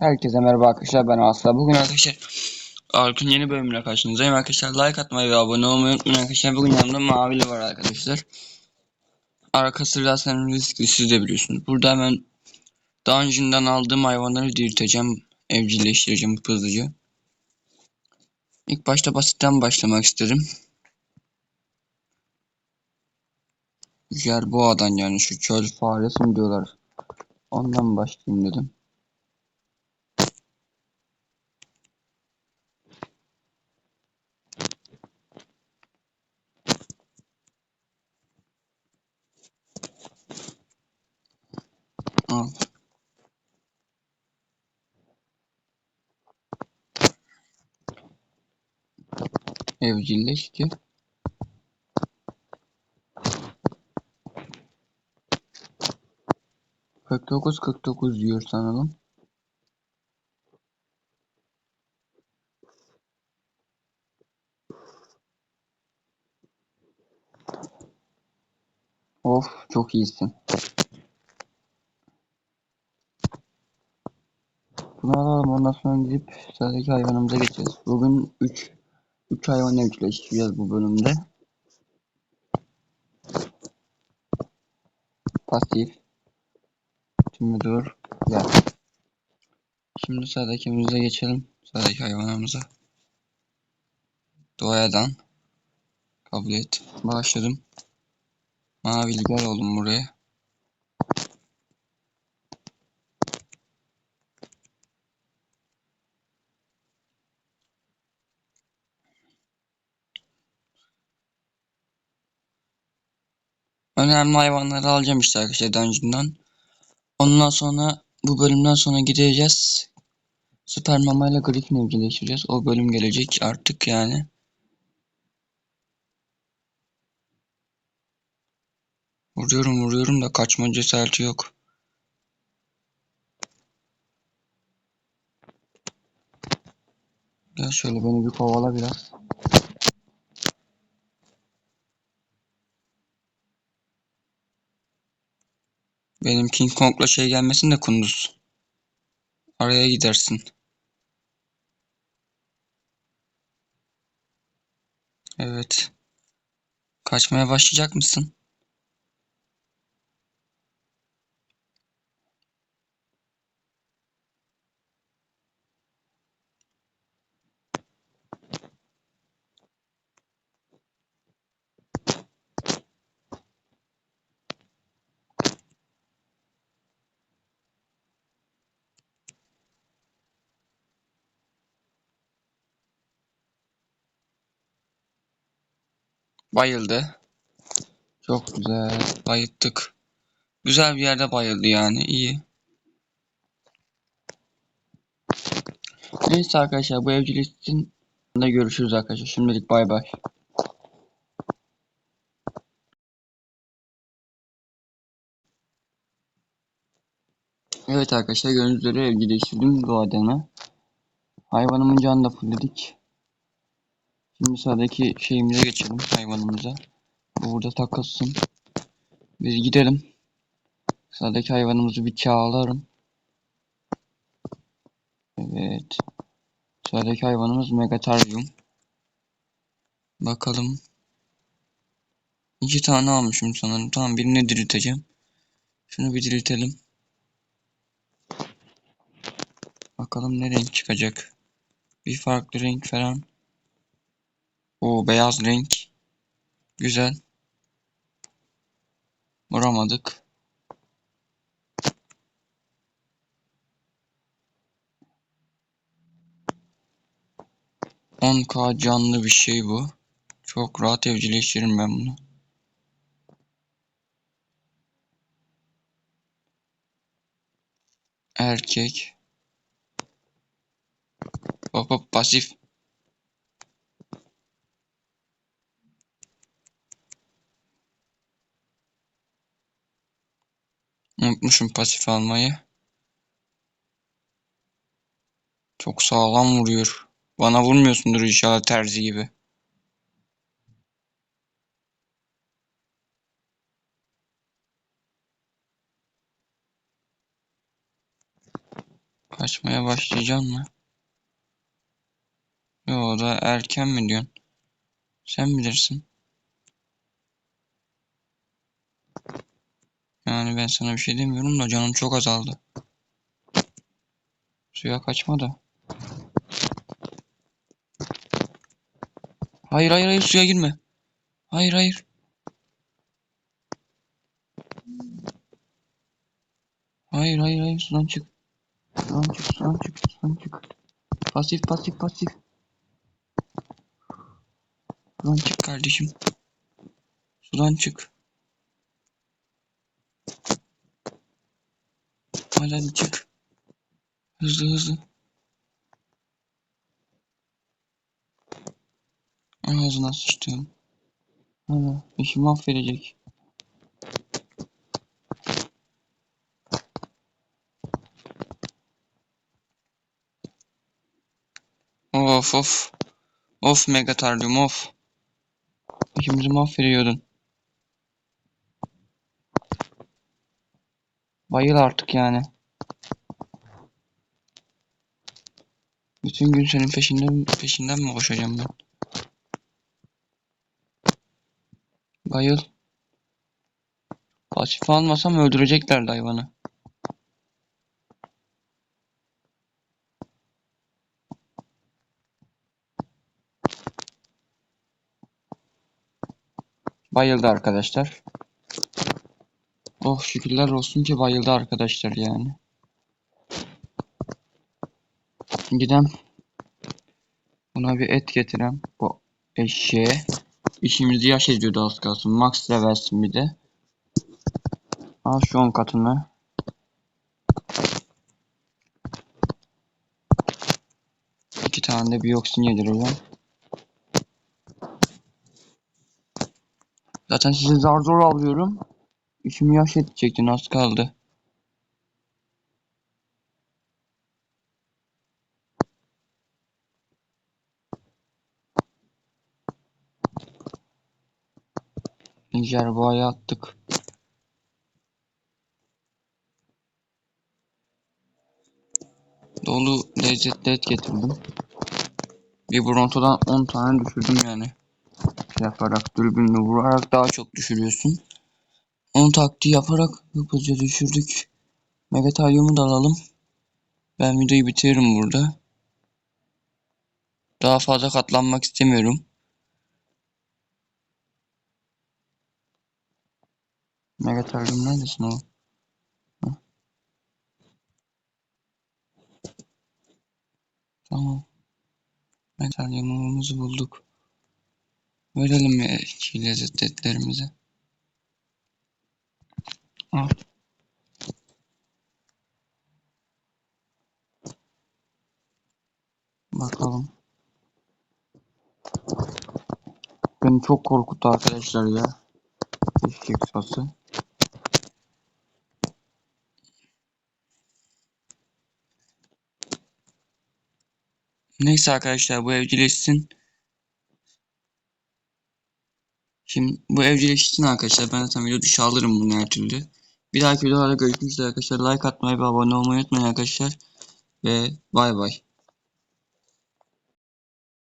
Herkese merhaba arkadaşlar ben Asla. Bugün arkadaşlar Arkın yeni bölümüne karşınızdayım arkadaşlar. Like atmayı ve abone olmayı unutmayın arkadaşlar. Bugün yanımda Mavili var arkadaşlar. Arkası zaten riskli siz de biliyorsunuz. Burada hemen Dungeon'dan aldığım hayvanları dirilteceğim. Evcilleştireceğim hızlıca. İlk başta basitten başlamak isterim. Jerboa'dan yani şu çöl faresi mi diyorlar. Ondan başlayayım dedim. Evcilleşti. Kırk dokuz kırk dokuz diyor sanırım. Of çok iyisin. Bunu alalım ondan sonra gidip sıradaki hayvanımıza geçeceğiz. Bugün 3 3 hayvan evcilleştireceğiz bu bölümde. Pasif. Dur. Gel. Şimdi sıradakimize geçelim. Sıradaki hayvanımıza. Doğadan. Kabul et. Başladım. Mavili gel oğlum buraya. Önemli hayvanları alacağım işte arkadaşlar dungeon'dan. Ondan sonra bu bölümden sonra gideceğiz. Süper Mama ile Griffin evcilleştireceğiz. O bölüm gelecek artık yani. Vuruyorum vuruyorum da kaçma cesareti yok. Gel şöyle beni bir kovala biraz. Benim King Kong'la şey gelmesin de kunduz. Araya gidersin. Evet. Kaçmaya başlayacak mısın? Bayıldı. Çok güzel. Bayılttık. Güzel bir yerde bayıldı yani. iyi. Neyse arkadaşlar bu evciliksin da görüşürüz arkadaşlar. Şimdilik bay bay. Evet arkadaşlar gördüğünüz üzere evcilleştirdim doğadana. Hayvanımın canını da fullledik. Şimdi sıradaki şeyimize geçelim hayvanımıza. Bu burada takılsın. Biz gidelim. Sıradaki hayvanımızı bir çağıralım. Evet. Sıradaki hayvanımız Megatarium. Bakalım. İki tane almışım sanırım. Tamam birini dirilteceğim. Şunu bir diriltelim. Bakalım ne renk çıkacak. Bir farklı renk falan. O beyaz renk. Güzel. Vuramadık. On k canlı bir şey bu. Çok rahat evcilleştiririm ben bunu. Erkek. Hop hop pasif. Unutmuşum pasif almayı. Çok sağlam vuruyor. Bana vurmuyorsundur inşallah terzi gibi. Kaçmaya başlayacak mı? Yo da erken mi diyorsun? Sen bilirsin. Yani ben sana bir şey demiyorum da canım çok azaldı. Suya kaçma da. Hayır hayır hayır suya girme. Hayır hayır. Hayır hayır hayır sudan çık. Sudan çık sudan çık sudan çık. Pasif pasif pasif. Sudan çık kardeşim. Sudan çık. Hadi hadi çık. Hızlı hızlı. Ağzına sıçtım. Hadi işi mahvedecek. Of of. Of Megataryum of. İşimizi mahvediyordun. Bayıl artık yani. Bütün gün senin peşinden peşinden mi koşacağım ben? Bayıl. Pasif almasam öldüreceklerdi hayvanı. Bayıldı arkadaşlar. Oh şükürler olsun ki bayıldı arkadaşlar yani. Gidem. Buna bir et getirem. Bu eşeğe. İşimizi yaş ediyordu az kalsın. Max de versin bir de. Al şu 10 katını. İki tane de biyoksin yedireceğim. Zaten sizi zar zor alıyorum. İşimi yaş edecektin az kaldı. Jerboa'ya attık. Dolu lezzetli et getirdim. Bir Bronto'dan 10 tane düşürdüm yani. Yaparak dürbünle vurarak daha çok düşürüyorsun. Onun taktiği yaparak hızlıca düşürdük. Megataryumu da alalım. Ben videoyu bitiririm burada. Daha fazla katlanmak istemiyorum. Megataryum neredesin oğlum? Tamam. Megataryumumuzu bulduk. Verelim ya lezzet etlerimizi. Al. Bakalım. Beni çok korkuttu arkadaşlar ya. Eşek sası. Neyse arkadaşlar bu evcilleşsin. Şimdi bu evcilleşsin arkadaşlar. Ben zaten video dışı alırım bunu her türlü. Bir dahaki videolarda görüşmek üzere arkadaşlar. Like atmayı ve abone olmayı unutmayın arkadaşlar. Ve bay bay.